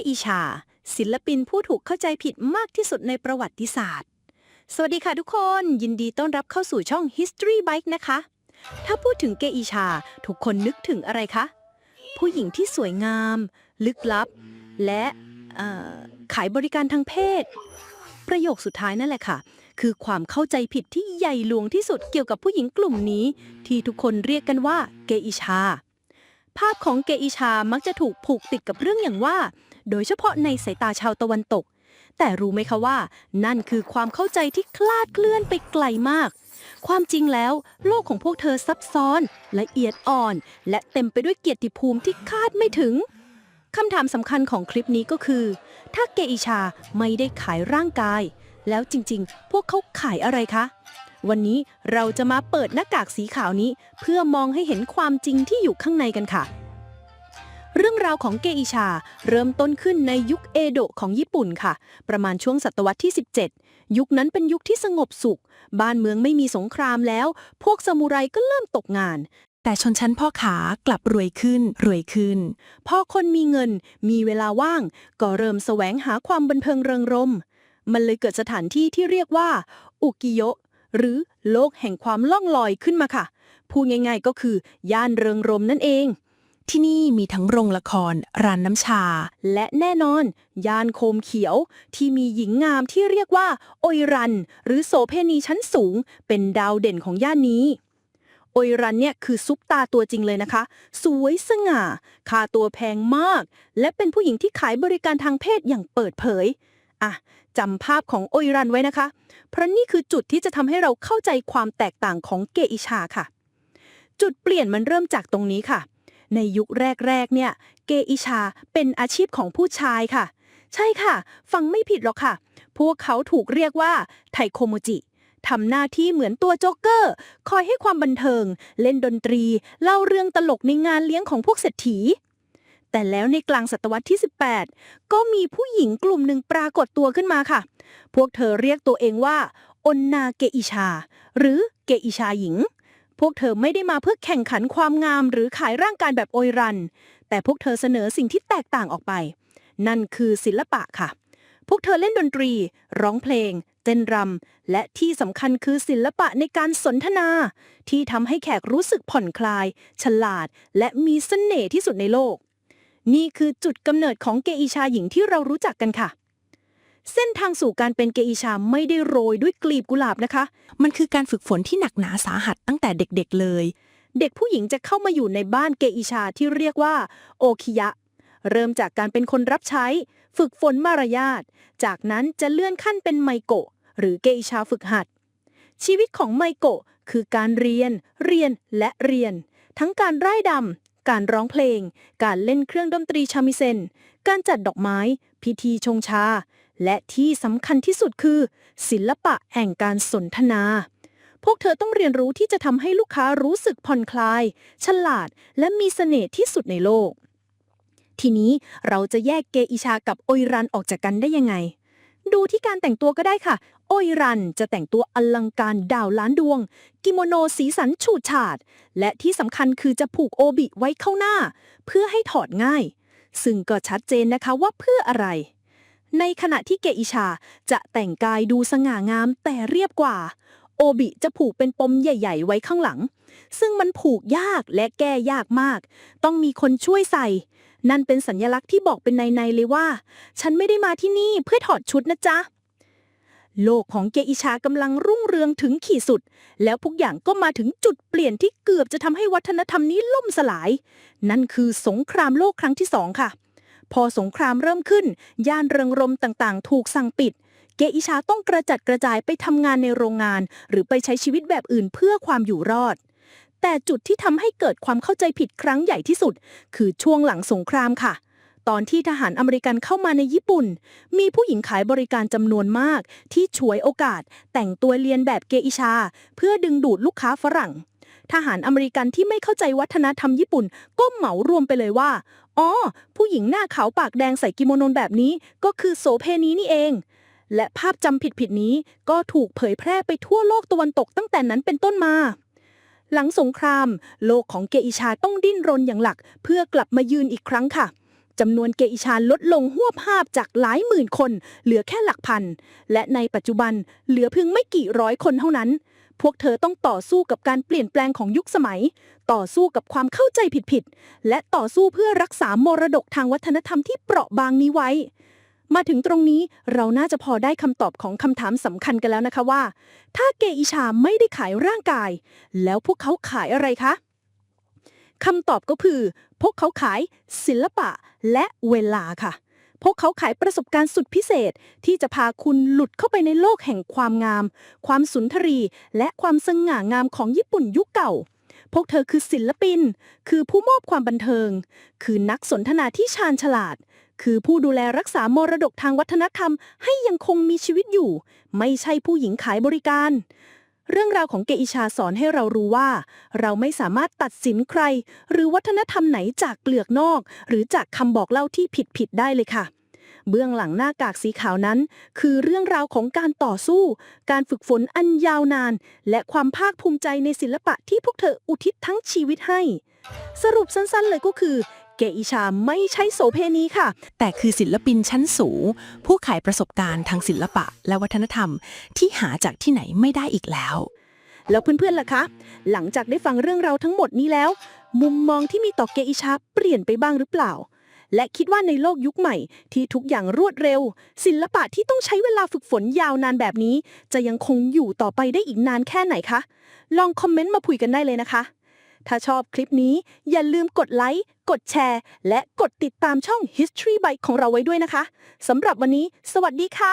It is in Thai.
กอิชา ศิลปินผู้ถูกเข้าใจผิดมากที่สุดในประวัติศาสตร์ สวัสดีค่ะทุกคน ยินดีต้อนรับเข้าสู่ช่อง History Bike นะคะ ถ้าพูดถึงเกอิชา ทุกคนนึกถึงอะไรคะ ผู้หญิงที่สวยงาม ลึกลับ และขายบริการทางเพศ ประโยคสุดท้ายนั่นแหละค่ะ คือความเข้าใจผิดที่ใหญ่หลวงที่สุดเกี่ยวกับผู้หญิงกลุ่มนี้ ที่ทุกคนเรียกกันว่าเกอิชาภาพของเกอิชามักจะถูกผูกติดกับเรื่องอย่างว่า โดยเฉพาะในสายตาชาวตะวันตก แต่รู้ไหมคะว่า นั่นคือความเข้าใจที่คลาดเคลื่อนไปไกลมาก ความจริงแล้ว โลกของพวกเธอซับซ้อน ละเอียดอ่อน และเต็มไปด้วยเกียรติภูมิที่คาดไม่ถึงคำถามสำคัญของคลิปนี้ก็คือ ถ้าเกอิชาไม่ได้ขายร่างกาย แล้วจริงๆ พวกเขาขายอะไรคะ วันนี้เราจะมาเปิดหน้ากากสีขาวนี้ เพื่อมองให้เห็นความจริงที่อยู่ข้างในกันค่ะ เรื่องราวของเกอิชา เริ่มต้นขึ้นในยุคเอโดะของญี่ปุ่นค่ะ ประมาณช่วงศตวรรษที่ 17 ยุคนั้นเป็นยุคที่สงบสุข บ้านเมืองไม่มีสงครามแล้ว พวกซามูไรก็เริ่มตกงาน แต่ชนชั้นพ่อขากลับรวยขึ้น รวยขึ้น พอคนมีเงิน มีเวลาว่าง ก็เริ่มแสวงหาความบันเทิงเริงรมย์มันเลยเกิดสถานที่ที่เรียกว่า อุกิโยะหรือโลกแห่งความล่องลอยขึ้นมาค่ะ พูดง่ายๆก็คือย่านเริงรมนั่นเอง ที่นี่มีทั้งโรงละคร ร้านน้ำชา และแน่นอนย่านโคมเขียว ที่มีหญิงงามที่เรียกว่า โอยรัน หรือโสเพณีชั้นสูง เป็นดาวเด่นของย่านนี้โอยรันเนี่ยคือซุปตาตัวจริงเลยนะคะ สวยสง่าค่าตัวแพงมาก และเป็นผู้หญิงที่ขายบริการทางเพศอย่างเปิดเผย อะจำภาพของโอยรันไว้นะคะ เพราะนี่คือจุดที่จะทำให้เราเข้าใจความแตกต่างของเกอิชาค่ะ จุดเปลี่ยนมันเริ่มจากตรงนี้ค่ะ ในยุคแรกๆเนี่ย เกอิชาเป็นอาชีพของผู้ชายค่ะ ใช่ค่ะ ฟังไม่ผิดหรอกค่ะ พวกเขาถูกเรียกว่าไทโคโมจิทำหน้าที่เหมือนตัวโจ๊กเกอร์ คอยให้ความบันเทิง เล่นดนตรี เล่าเรื่องตลกในงานเลี้ยงของพวกเศรษฐี แต่แล้วในกลางศตวรรษที่ 18 ก็มีผู้หญิงกลุ่มหนึ่งปรากฏตัวขึ้นมาค่ะ พวกเธอเรียกตัวเองว่าอนนาเกอิชา หรือเกอิชาหญิง วกเธอไม่ได้มาเพื่อแข่งขันความงามหรือขายร่างกายแบบโอยรัน แต่พวกเธอเสนอสิ่งที่แตกต่างออกไป นั่นคือศิลปะค่ะ พวกเธอเล่นดนตรี ร้องเพลง เต้นรำ และที่สำคัญคือศิลปะในการสนทนา ที่ทำให้แขกรู้สึกผ่อนคลาย ฉลาด และมีเสน่ห์ที่สุดในโลก นี่คือจุดกำเนิดของเกอิชาหญิงที่เรารู้จักกันค่ะ เส้นทางสู่การเป็นเกอิชาไม่ได้โรยด้วยกลีบกุหลาบนะคะ มันคือการฝึกฝนที่หนักหนาสาหัสตั้งแต่เด็กๆเลย เด็กผู้หญิงจะเข้ามาอยู่ในบ้านเกอิชาที่เรียกว่าโอคิยะ เริ่มจากการเป็นคนรับใช้ ฝึกฝนมารยาท จากนั้นจะเลื่อนขั้นเป็นไมโกะ หรือเกอิชาฝึกหัด ชีวิตของไมโกะคือการเรียน เรียนและเรียน ทั้งการร่ายดำ การร้องเพลง การเล่นเครื่องดนตรีชามิเซน การจัดดอกไม้ พิธีชงชา และที่สำคัญที่สุดคือ ศิลปะแห่งการสนทนา พวกเธอต้องเรียนรู้ที่จะทำให้ลูกค้ารู้สึกผ่อนคลาย ฉลาด และมีเสน่ห์ที่สุดในโลก ทีนี้เราจะแยกเกอิชากับโอยรันออกจากกันได้ยังไง ดูที่การแต่งตัวก็ได้ค่ะ โอยรันจะแต่งตัวอลังการดาวล้านดวง กิโมโนสีสันฉูดฉาด และที่สำคัญคือจะผูกโอบิไว้เข้าหน้า เพื่อให้ถอดง่าย ซึ่งก็ชัดเจนนะคะว่าเพื่ออะไร ในขณะที่เกอิชาจะแต่งกายดูสง่างามแต่เรียบกว่า โอบิจะผูกเป็นปมใหญ่ ๆ ไว้ข้างหลัง ซึ่งมันผูกยากและแก้ยากมาก ต้องมีคนช่วยใส่ นั่นเป็นสัญลักษณ์ที่บอกเป็นในๆเลยว่า ฉันไม่ได้มาที่นี่เพื่อถอดชุดนะจ๊ะโลกของเกอิชากำลังรุ่งเรืองถึงขีดสุด แล้วทุกอย่างก็มาถึงจุดเปลี่ยนที่เกือบจะทำให้วัฒนธรรมนี้ล่มสลาย นั่นคือสงครามโลกครั้งที่สองค่ะ พอสงครามเริ่มขึ้น ย่านเริงรมต่างๆ ถูกสั่งปิด เกอิชาต้องกระจัดกระจายไปทำงานในโรงงาน หรือไปใช้ชีวิตแบบอื่นเพื่อความอยู่รอด แต่จุดที่ทำให้เกิดความเข้าใจผิดครั้งใหญ่ที่สุด คือช่วงหลังสงครามค่ะ ตอนที่ทหารอเมริกันเข้ามาในญี่ปุ่น มีผู้หญิงขายบริการจำนวนมาก ที่ฉวยโอกาส แต่งตัวเลียนแบบเกอิชา เพื่อดึงดูดลูกค้าฝรั่ง ทหารอเมริกันที่ไม่เข้าใจวัฒนธรรมญี่ปุ่น ก็เหมารวมไปเลยว่า อ๋อ ผู้หญิงหน้าขาวปากแดงใส่กิโมโนแบบนี้ ก็คือโสเพณีนี่เอง และภาพจำผิดๆนี้ก็ถูกเผยแพร่ไปทั่วโลกตะวันตกตั้งแต่นั้นเป็นต้นมาหลังสงคราม โลกของเกอิชาต้องดิ้นรนอย่างหลัก เพื่อกลับมายืนอีกครั้งค่ะจำนวนเกอิชาลดลงหวบภาพจากหลายหมื่นคน เหลือแค่หลักพัน และในปัจจุบันเหลือเพียงไม่กี่ร้อยคนเท่านั้น พวกเธอต้องต่อสู้กับการเปลี่ยนแปลงของยุคสมัย ต่อสู้กับความเข้าใจผิดๆ และต่อสู้เพื่อรักษามรดกทางวัฒนธรรมที่เปราะบางนี้ไว้ มาถึงตรงนี้เราน่าจะพอได้คำตอบของคำถามสำคัญกันแล้วนะคะว่า ถ้าเกอิชาไม่ได้ขายร่างกาย แล้วพวกเขาขายอะไรคะคำตอบก็คือ พวกเขาขายศิลปะและเวลาค่ะ พวกเขาขายประสบการณ์สุดพิเศษที่จะพาคุณหลุดเข้าไปในโลกแห่งความงาม ความสุนทรี และความสง่างามของญี่ปุ่นยุคเก่า พวกเธอคือศิลปิน คือผู้มอบความบันเทิง คือนักสนทนาที่ชาญฉลาด คือผู้ดูแลรักษามรดกทางวัฒนธรรมให้ยังคงมีชีวิตอยู่ ไม่ใช่ผู้หญิงขายบริการ เรื่องราวของเกอิชาสอนให้เรารู้ว่า เราไม่สามารถตัดสินใคร หรือวัฒนธรรมไหนจากเปลือกนอก หรือจากคำบอกเล่าที่ผิดๆได้เลยค่ะ เบื้องหลังหน้ากากสีขาวนั้น คือเรื่องราวของการต่อสู้ การฝึกฝนอันยาวนาน และความภาคภูมิใจในศิลปะที่พวกเธออุทิศทั้งชีวิตให้ สรุปสั้นๆเลยก็คือ เกอิชาไม่ใช่โสเพณีค่ะ แต่คือศิลปินชั้นสูง ผู้ขายประสบการณ์ทางศิลปะและวัฒนธรรม ที่หาจากที่ไหนไม่ได้อีกแล้ว แล้วเพื่อนๆล่ะคะ หลังจากได้ฟังเรื่องราวทั้งหมดนี้แล้ว มุมมองที่มีต่อเกอิชาเปลี่ยนไปบ้างหรือเปล่า และคิดว่าในโลกยุคใหม่ ที่ทุกอย่างรวดเร็ว ศิลปะที่ต้องใช้เวลาฝึกฝนยาวนานแบบนี้ จะยังคงอยู่ต่อไปได้อีกนานแค่ไหนคะลองคอมเมนต์มาคุยกันได้เลยนะคะ ถ้าชอบคลิปนี้อย่าลืมกดไลค์ กดแชร์ และกดติดตามช่อง History Byte ของเราไว้ด้วยนะคะสำหรับวันนี้ สวัสดีค่ะ